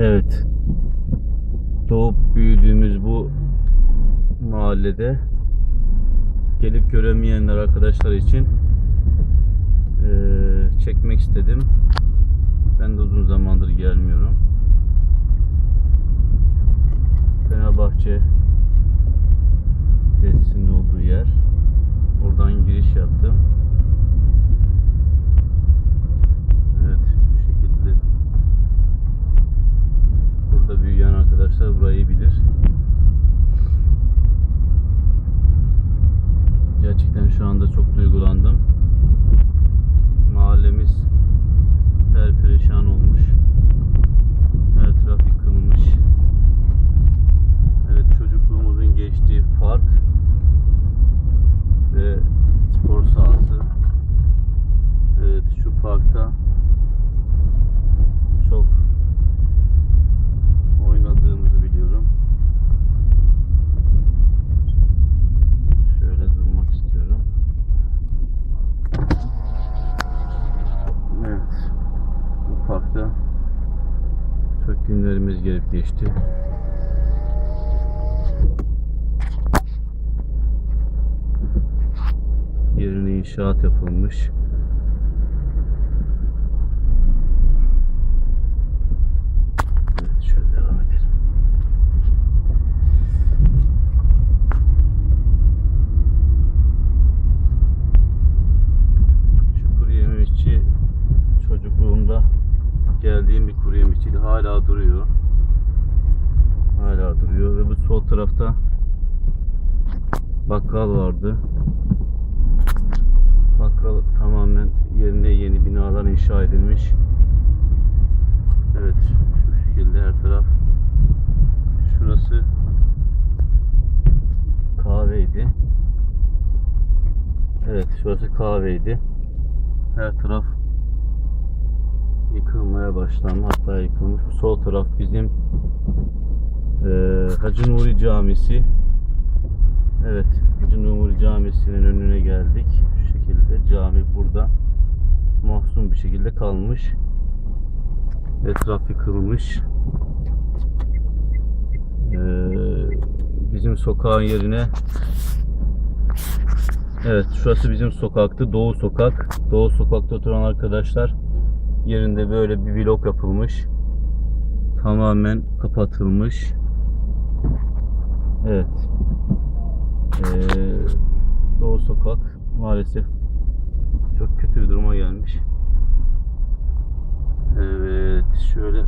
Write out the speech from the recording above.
Evet. Doğup büyüdüğümüz bu mahallede gelip göremeyenler arkadaşlar için eee, çekmek istedim. Ben de uzun zamandır gelmiyorum. Fenerbahçe tesisinin olduğu yer. Oradan giriş yaptım. Evet, şu şekilde. Burada büyüyen arkadaşlar burayı bilir. Gerçekten şu anda çok duygulandım. Mahallemiz perperişan olmuş. Her taraf yıkılmış. Evet çocukluğumuzun geçtiği park ve spor sahası. Evet şu parkta çok oynadığımızı biliyorum. Şöyle durmak istiyorum. Evet. Bu parkta çok günlerimiz gelip geçti. Yerine inşaat yapılmış. Yemişçiydi. Hala duruyor. Hala duruyor ve bu sol tarafta bakkal vardı. Bakkal tamamen yerine yeni binalar inşa edilmiş. Evet, şu şekilde her taraf. Şurası kahveydi. Evet, şurası kahveydi. Her taraf yıkılmaya başlandı. Hatta yıkılmış. Bu sol taraf bizim eee Hacı Nuri Camisi. Evet, Hacı Nuri Camisi'nin önüne geldik. Şu şekilde cami burada mahzun bir şekilde kalmış. Etraf yıkılmış. Ee, bizim sokağın yerine Evet şurası bizim sokaktı. Doğu sokak. Doğu sokakta oturan arkadaşlar yerinde böyle bir blok yapılmış. Tamamen kapatılmış. Evet. Ee, Doğu sokak maalesef çok kötü bir duruma gelmiş. Evet şöyle